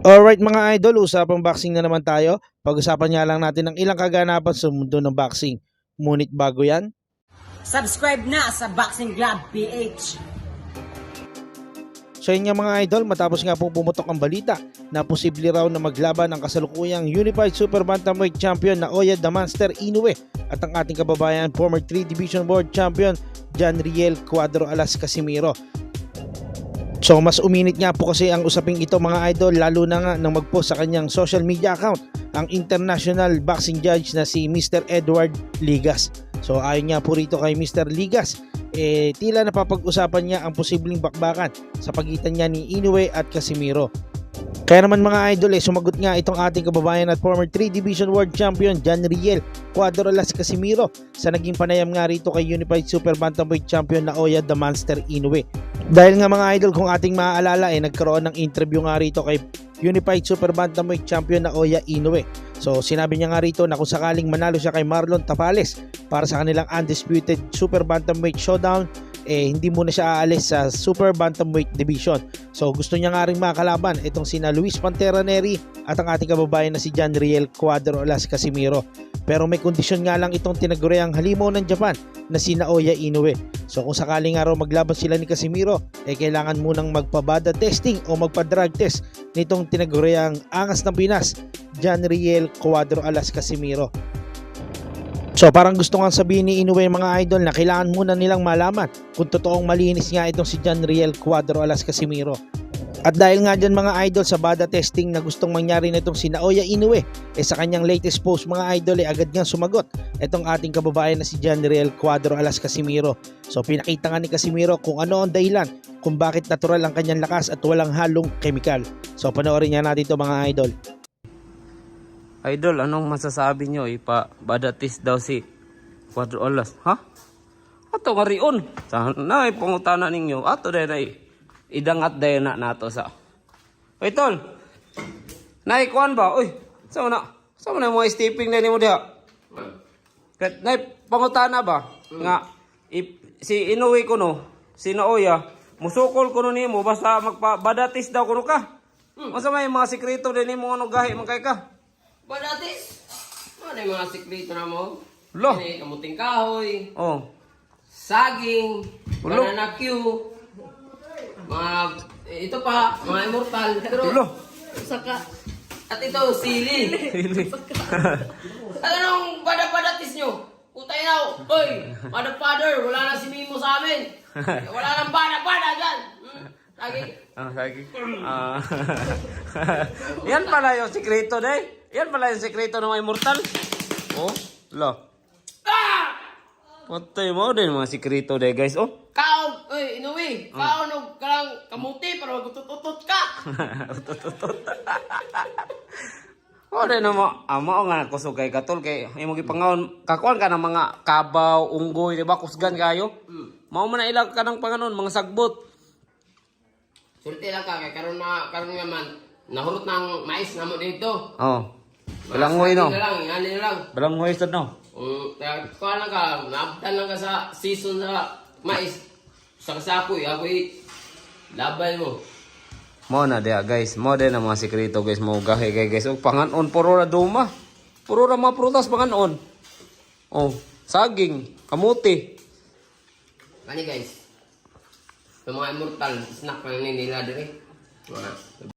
Alright mga idol, usapang boxing na naman tayo. Pag-usapan nga lang natin ang ilang kaganapan sa mundo ng boxing. Ngunit bago yan, Subscribe na sa Boxing Club PH. sa inyo mga idol, matapos nga pong pumutok ang balita na posible raw na maglaban ang kasalukuyang Unified Super Bantamweight Champion na Oya the Monster Inoue at ang ating kababayan former 3 Division Board Champion John Riel Cuadro Alas Casimiro. So mas uminit nga po kasi ang usaping ito mga idol lalo na nga nang mag-post sa kanyang social media account ang international boxing judge na si Mr. Edward Ligas. So ayon nga po rito kay Mr. Ligas, eh, tila napapag-usapan niya ang posibleng bakbakan sa pagitan niya ni Inoue at Casimiro. Kaya naman mga idol eh, sumagot nga itong ating kababayan at former 3 Division World Champion John Riel Cuadro Las Casimiro sa naging panayam nga rito kay Unified Super Bantamweight Champion na Oya the Monster Inoue. Dahil nga mga idol kung ating maaalala eh nagkaroon ng interview nga rito kay Unified Super Bantamweight Champion na Oya Inoue. So sinabi niya nga rito na kung sakaling manalo siya kay Marlon Tapales para sa kanilang undisputed Super Bantamweight Showdown eh hindi muna siya aalis sa Super Bantamweight Division. So gusto niya nga rin makalaban itong sina Luis Pantera Neri at ang ating kababayan na si John Cuadro Las Casimiro. Pero may kondisyon nga lang itong tinaguriang halimaw ng Japan na si Naoya Inoue. So kung sakaling nga raw maglaban sila ni Casimiro, eh kailangan munang magpabada testing o magpa-drug test nitong tinaguriang angas ng Pinas, John Riel Cuadro Alas Casimiro. So parang gusto nga sabihin ni Inoue mga idol na kailangan muna nilang malaman kung totoong malinis nga itong si John Riel Cuadro Alas Casimiro. At dahil nga dyan mga idol sa bada testing na gustong mangyari nitong si Naoya Inoue, eh sa kanyang latest post mga idol eh agad niyang sumagot itong ating kababayan na si John Riel Cuadro Alas Casimiro. So pinakita nga ni Casimiro kung ano ang dahilan kung bakit natural ang kanyang lakas at walang halong kemikal. So panoorin niya natin ito mga idol. Idol, anong masasabi nyo? Ipa-badatis daw si Cuadro Alas. Ha? Ato nga riyon. Sana ay pangutana ninyo. Ato dahil ay idangat dahil na nato sa... Uy, tol! Naikuan ba? Uy, saan na? Saan na mga stepping na ni mo diha? Kat, nay, pangutana ba? Nga, ip, si Inoue ko no, si Naoya, musukol ko no nimo basta magpa-badatis daw ko no ka. Masa may mga sikreto din mo ano gahi man kay ka. Badatis? Ano yung mga sikreto na mo? Lo. Kamuting kahoy, Oh. saging, Ulo. banana Q, mga, eh, ito pa, mga immortal. Pero, Ulo. saka, at ito, sili. Hili. Anong bada-badatis nyo? Putay na, oy, mother father, wala na si Mimo sa amin. Wala nang bada-bada dyan. Hmm, lagi. ah, sige. Ah. Yan pala yung sikreto, day. Yan pala yung sikreto ng immortal. Oh, lo. Ah! Patay mo din mga sikreto, day, guys. Oh. Kaon, oy, inuwi, kaon og karang kamuti para magutututot ka. Oh, din na mo. Amo nga kusog kay katol kay imo gipangawon kakuan ka ng mga kabaw, unggoy, di ba? Kusgan kayo. Mao man na ilag ka ng panganon, mga sagbot. Sulti lang ka, kay karon na, karon nga man, nahurot ng mais na mo dito. Oh. Balangoy no. Na lang, na lang. Balangoy sad no. Um, kuha lang ka, naabtan lang ka sa season sa mais. Sa kasapoy, ako i labay mo. Mo na dia guys, mo din ang mga sikreto guys, mo gahi kay guys. Og panganon puro ra duma. Puro ra mga prutas panganon. Oh, saging, kamuti. Kani guys, yung mga immortal, snack pa nila diri. Mga